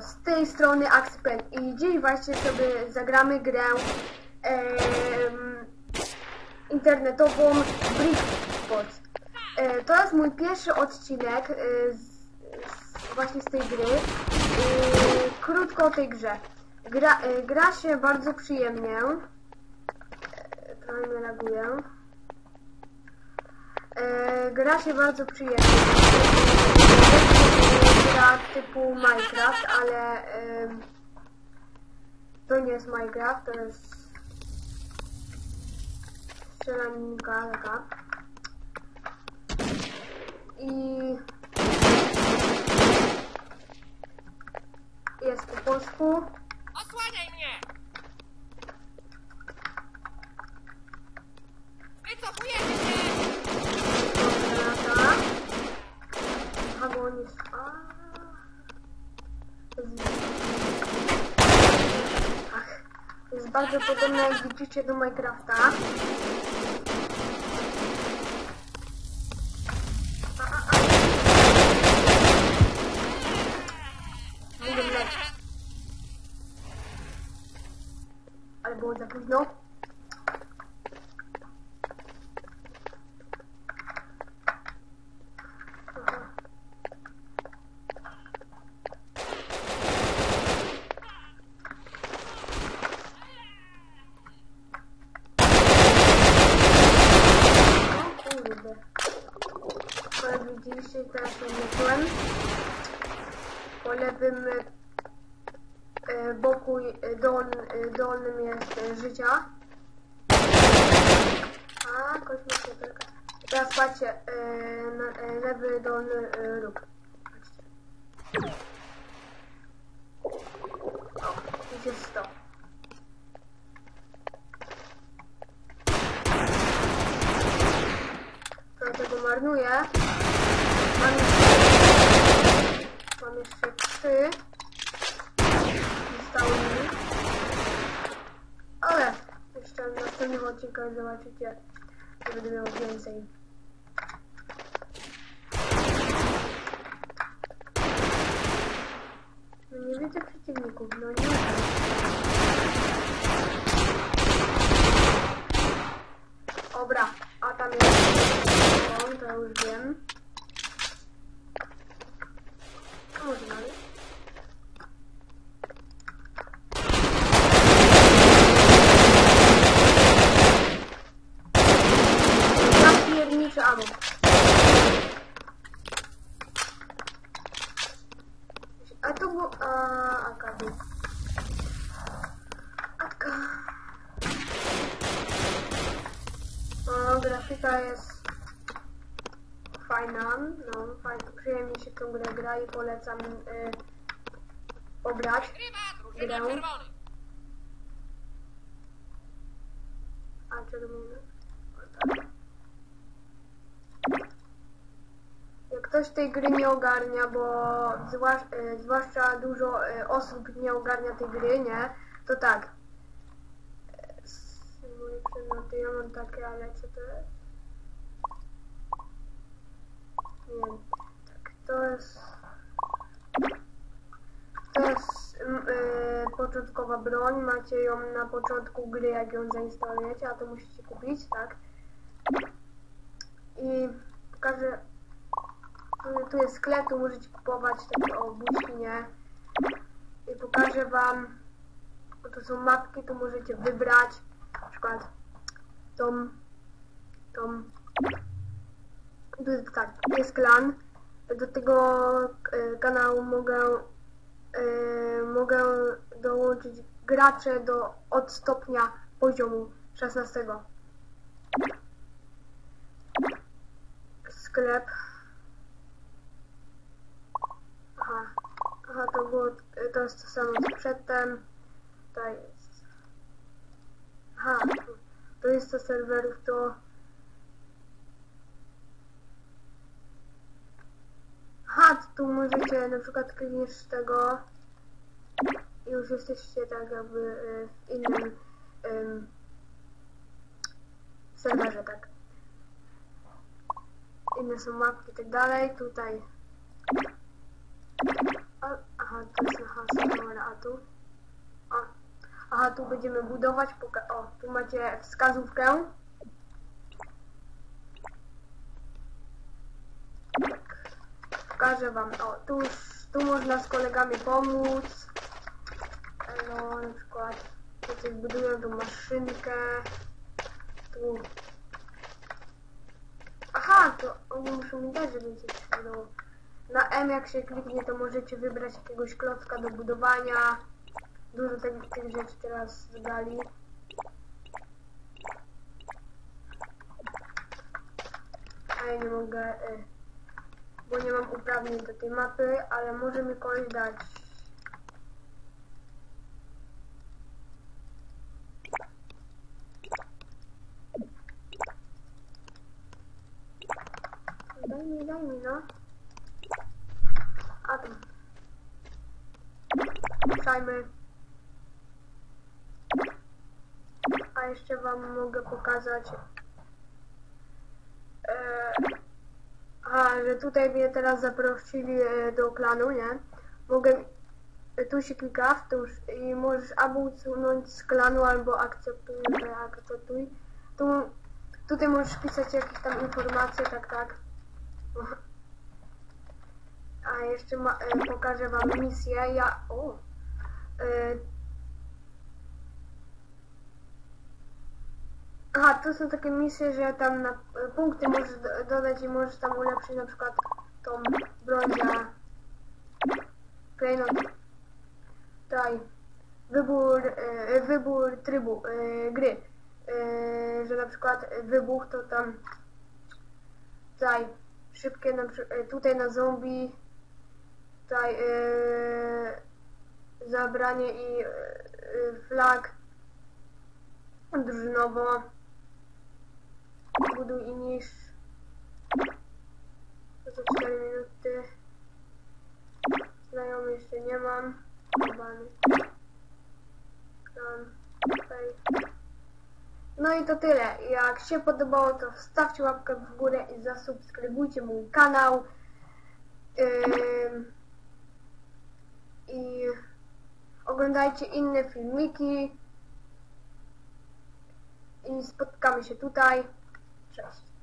Z tej strony Axpen i dziś właśnie sobie zagramy grę em, internetową Brickbot. E, to jest mój pierwszy odcinek e, z, z, właśnie z tej gry. E, krótko o tej grze. Gra, e, gra się bardzo przyjemnie. E, trochę mnie laguje. E, gra się bardzo przyjemnie. Gra typu Minecraft, ale to nie jest Minecraft, to jest strzelaninka taka. I jest po polsku. Osłaniaj mnie! Wycofujemy się! Granata. Aha, bo on jest... A... To jest... Ach, to jest bardzo podobne jak widzicie do Minecrafta. Ale było za późno. Aha. O kurde. Ale widzieliście, teraz umyłem. Po lewym e, boku e, doln, e, dolnym jest życia. A, kośmi światełka. I teraz patrzcie, lewy dolny róg. O, już jest 100. To tego marnuję. Mam 3. Zostały mi. Ale jeszcze w następnych odcinkach zobaczycie, że będę miał więcej. No nie widzę przeciwników, no nie. Dobra, a tam jest on, to już wiem. A może dalej? Napierniczy ammo. A to było... A, Aka był. Atka. O, grafika jest fajna, no, fajna. Przyjemnie się tą grę gra i polecam y, pobrać. Grę. A czerwony. Jak ktoś tej gry nie ogarnia, bo zwłasz, y, zwłaszcza dużo y, osób nie ogarnia tej gry, nie? To tak. Przedmioty, ja mam takie, ale co to jest? Nie wiem. Tak, to jest... To jest mm, y, początkowa broń, macie ją na początku gry, jak ją zainstalujecie, a to musicie kupić, tak? I pokażę... Tu, jest sklep, tu możecie kupować takie o buźki, I pokażę wam... bo Tu są mapki, tu możecie wybrać na przykład tą... tą... Tak, jest klan. Do tego e, kanału mogę e, mogę dołączyć gracze do od stopnia poziomu 16. Sklep. Aha. Aha, to było, to jest to samo co przedtem. Tutaj jest. Aha, to jest to serwerów, to Aha, tu możecie na przykład klikniesz tego i już jesteście tak jakby y, w innym ym, serwerze, tak. Inne są mapki i tak dalej. Tutaj. Aha. To jest na hasło, a tu? Aha, tu będziemy budować, poka- o, tu macie wskazówkę. Tak. Pokażę wam, o, tu tu można z kolegami pomóc. No, na przykład, tu coś budują maszynkę. Tu. Aha, to oni muszą mi dać, żeby coś. Na M jak się kliknie, to możecie wybrać jakiegoś klocka do budowania. Dużo tych, tych rzeczy teraz dodali. A ja nie mogę, y, bo nie mam uprawnień do tej mapy, ale może mi kogoś dać. Daj mi, daj mi, no. A tu. Ruszajmy. A jeszcze wam mogę pokazać. E, a, że tutaj mnie teraz zaprosili e, do klanu, nie? Mogę. e, Tu się klika w tuż i możesz albo usunąć z klanu, albo akceptuj, akceptuj. Tu, tutaj możesz pisać jakieś tam informacje, tak, tak. A jeszcze ma, e, pokażę wam misję. Ja. O! E, aha, to są takie misje, że tam na e, punkty możesz do, dodać i możesz tam ulepszyć na przykład tą broń za klejnot. Tutaj wybór, e, wybór trybu e, gry. E, że na przykład wybuch to tam tutaj szybkie na, e, tutaj na zombie tutaj e, zabranie i e, e, flag drużynowo buduj i niż to za 4 minuty znajomy jeszcze nie mam tutaj. No i to tyle. Jak się podobało, to wstawcie łapkę w górę i zasubskrybujcie mój kanał. Ym, I oglądajcie inne filmiki. I spotkamy się tutaj. trust